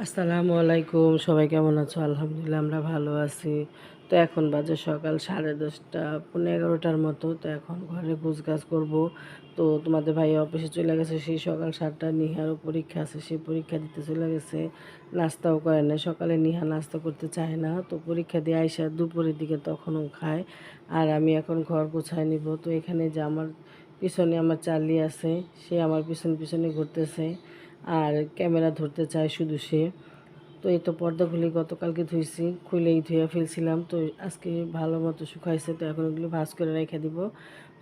আসসালামু আলাইকুম, সবাই কেমন আছো? আলহামদুলিল্লাহ, আমরা ভালো আছি। তো এখন বাজে সকাল সাড়ে দশটা পনেরো এগারোটার মতো। তো এখন ঘরে গাছ করব। তো তোমাদের ভাই অফিসে চলে গেছে, সেই সকাল সাতটা নিহারও পরীক্ষা আছে সেই পরীক্ষা দিতে চলে গেছে। নাস্তাও করে না সকালে নিহা নাস্তা করতে চায় না। তো পরীক্ষা দিয়ে আইসা দুপুরের দিকে তখনও খায়। আর আমি এখন ঘর গোছায় নিব। তো এখানে যে আমার পিছনে আমার চার্লি আছে, সে আমার পিছন পিছনে ঘুরতেছে। আর ক্যামেরা ধরতে চায় শুধু সে। তো এই তো পর্দাগুলি গতকালকে ধুইছি, খুলেই ধুয়ে ফেলছিলাম। তো আজকে ভালো মতো শুকাইছে, তো এখন ওগুলি ভাজ করে রেখে দিব।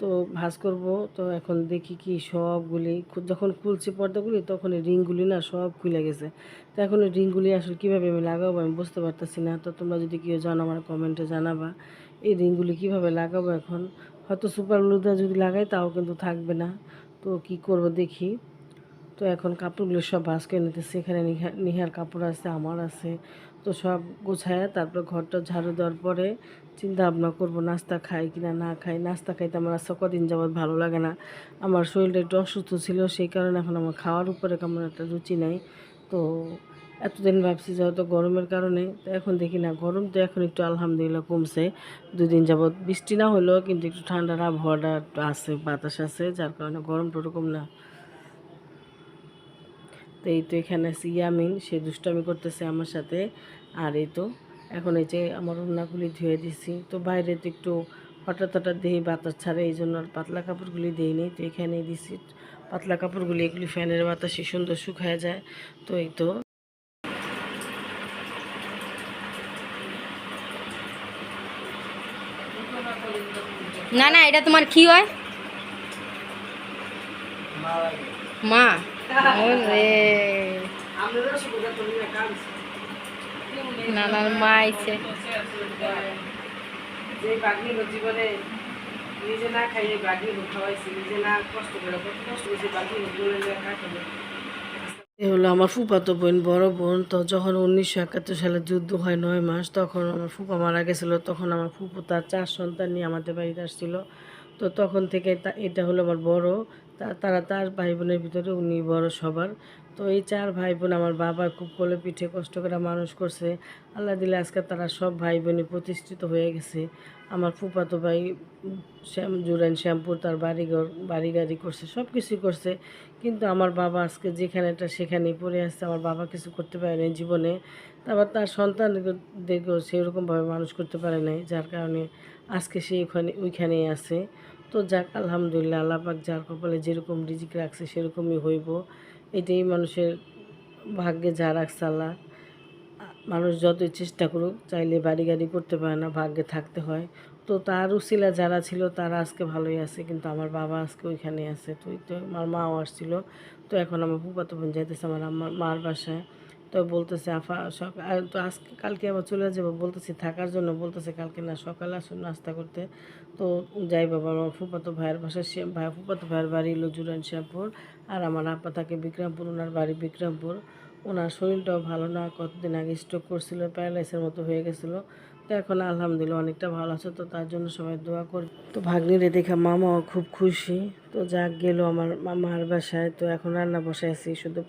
তো ভাজ করব, তো এখন দেখি কি সবগুলি যখন খুলছি পর্দাগুলি, তখন রিংগুলি না সব খুলে গেছে। তো এখন রিংগুলি আসলে কীভাবে আমি লাগাবো আমি বুঝতে পারতেছি না। তো তোমরা যদি কেউ জানো আমার কমেন্টে জানাবা, এই রিংগুলি কীভাবে লাগাবো এখন? হয়তো সুপার গ্লুটা যদি লাগাই, তাও কিন্তু থাকবে না। তো কি করব দেখি। তো এখন কাপড়গুলো সব ভাস করে নিতেছি। এখানে নিহা, নিহার কাপড় আছে, আমার আছে। তো সব গোছায় তারপর ঘরটা ঝাড়ু দেওয়ার পরে চিন্তা ভাবনা করব, নাস্তা খাই কিনা না খাই। নাস্তা খাইতে আমার আজকে কদিন যাবৎ ভালো লাগে না। আমার শরীরটা একটু অসুস্থ ছিল, সেই কারণে এখন আমার খাওয়ার উপরে কেমন একটা রুচি নাই। তো এতদিন ভাবছি যে হয়তো গরমের কারণে, তো এখন দেখি না, গরম তো এখন একটু আলহামদুলিল্লাহ কমছে। দুদিন যাবৎ বৃষ্টি না হলেও কিন্তু একটু ঠান্ডার আবহাওয়াটা একটু আছে, বাতাস আছে, যার কারণে গরমটা ওরকম না। তো এই তো এখানে আছে ইয়ামিন সে দুষ্টামি করতেছে আমার সাথে। আর এই তো এখন এই যে আমার রান্নাগুলি ধুয়ে দিছি। তো বাইরে তো একটু হঠাৎ হঠাৎ দেহি বাতাস ছাড়ে এই জন্য আর পাতলা কাপড়গুলি দিই নি তো এখানেই দিছি পাতলা কাপড়গুলি এগুলি ফ্যানের বাতাসে সুন্দর শুকায় যায়। তো এই তো। না না এটা তোমার কি হয়? মা? ওরে নানার মা আইছে যে জীবনে নিজে না খাইয়ে খাওয়াইছি নিজে না কষ্ট করে কত কষ্ট করেছি এ হলো আমার ফুপাতো বোন বড় বোন তো যখন উনিশশো একাত্তর সালে যুদ্ধ হয় নয় মাস তখন আমার ফুপা মারা গেছিল তখন আমার ফুপু তার চার সন্তান নিয়ে আমাদের বাড়িতে আসছিল। তো তখন থেকে এটা হলো আমার বড় তারা তার ভাই বোনের ভিতরে উনি বড় সবার। তো এই চার ভাই বোন আমার বাবা খুব কোলে পিঠে কষ্ট করে মানুষ করছে। আল্লাহ দিলে আজকে তারা সব ভাই বোনে প্রতিষ্ঠিত হয়ে গেছে। আমার ফুপাতো ভাই শ্যাম, জুরাইন শ্যামপুর, তার বাড়িঘর বাড়ি গাড়ি করছে সব কিছুই করছে। কিন্তু আমার বাবা আজকে যেখানেটা সেখানেই পড়ে আসছে আমার বাবা কিছু করতে পারে নাই জীবনে। তারপর তার সন্তানদেরকেও সেরকমভাবে মানুষ করতে পারে নাই, যার কারণে আজকে সে ওখানে, ওইখানেই আছে। তো যাক, আলহামদুলিল্লাহ আল্লাহ পাক যার কপালে যেরকম রিজিক রাখছে সেরকমই হইব। এটাই মানুষের ভাগ্যে যা রাখছে আল্লাহ। মানুষ যতই চেষ্টা করুক, চাইলে বাড়ি গাড়ি করতে পারে না, ভাগ্যে থাকতে হয়। তো তার উসিলা যারা ছিল, তারা আজকে ভালোই আছে, কিন্তু আমার বাবা আজকে ওইখানে আছে। তো তো আমার মাও আসছিল। তো এখন আমার ফুপাতো বোন যাইতেছে, আমার আমার মার বাসায়। তো বলতেছে, আফা সকাল তো আজকে, কালকে আবার চলে যাব, বলতেছি, থাকার জন্য। বলতেছে, কালকে না, সকালে আসুন, নাস্তা করতে। তো যাই বাবা, আমার ফুপাতো ভাইয়ের বাসা শ্যাম ভাই ফুপাতো ভাইয়ের বাড়ি হলো জুরান শ্যামপুর আর আমার আপা থাকে বিক্রমপুর ওনার বাড়ি বিক্রমপুর। ওনার শরীরটাও ভালো না, কতদিন আগে স্ট্রোক করছিল প্যারালাইসের মতো হয়ে গেছিল। তো এখন আলহামদুলিল্লাহ অনেকটা ভালো আছে, তো তার জন্য সবাই দোয়া কর, তো ভাগ্নিরে দেখে মামাও খুব খুশি। তো যাক গেল আমার মামার বাসায়, তো এখন রান্না বসাইছি শুধু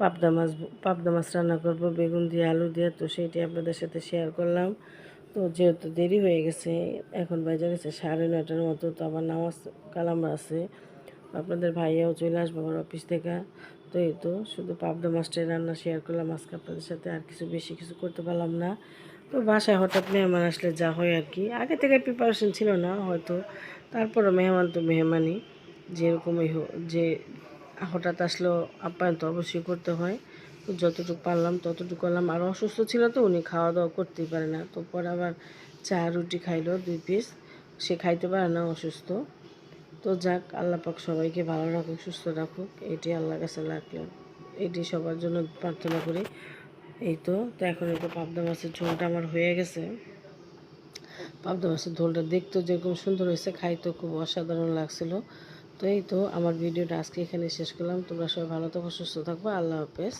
পাবদা মাছ পাবদা মাছ রান্না করব, বেগুন দিয়ে, আলু দিয়ে, তো সেইটাই আপনাদের সাথে শেয়ার করলাম। তো যেহেতু দেরি হয়ে গেছে, এখন বাজে গেছে সাড়ে নটার মতো, তো আবার নামাজ কালাম আছে। আপনাদের ভাইয়াও চলে আসব আমার অফিস থেকে। তো এই তো, শুধু পাবদা মাছটাই রান্না শেয়ার করলাম, আজকে আপনাদের সাথে আর কিছু বেশি কিছু করতে পারলাম না। তো বাসায় হঠাৎ মেহমান আসলে যা হয় আর কি। আগে থেকে প্রিপারেশন ছিল না হয়তো। তারপরও মেহমান তো মেহমানই। যেরকমই যে হঠাৎ আসলেও আপ্যায়ন তো অবশ্যই করতে হয়। তো যতটুকু পারলাম, ততটুকু করলাম। আর অসুস্থ ছিল তো, উনি খাওয়া দাওয়া করতেই পারে না। তো পরে আবার চা, রুটি খাইলো দুই পিস সে খাইতে পারে না, অসুস্থ। তো যাক, আল্লাহ পাক সবাইকে ভালো রাখুক, সুস্থ রাখুক। এটাই আল্লাহ কাছে রাখলাম এটি সবার জন্য প্রার্থনা করি। এই তো তো এখন একটু পাবদা মাছের ঝোলটা আমার হয়ে গেছে। পাবদা মাছের ঝোলটা দেখতেও যেরকম সুন্দর হয়েছে, খাইতেও খুব অসাধারণ লাগছিল। তো এই তো, আমার ভিডিওটা আজকে এখানে শেষ করলাম। তোমরা সবাই ভালো থাকো, সুস্থ থাকব আল্লাহ হাফেজ।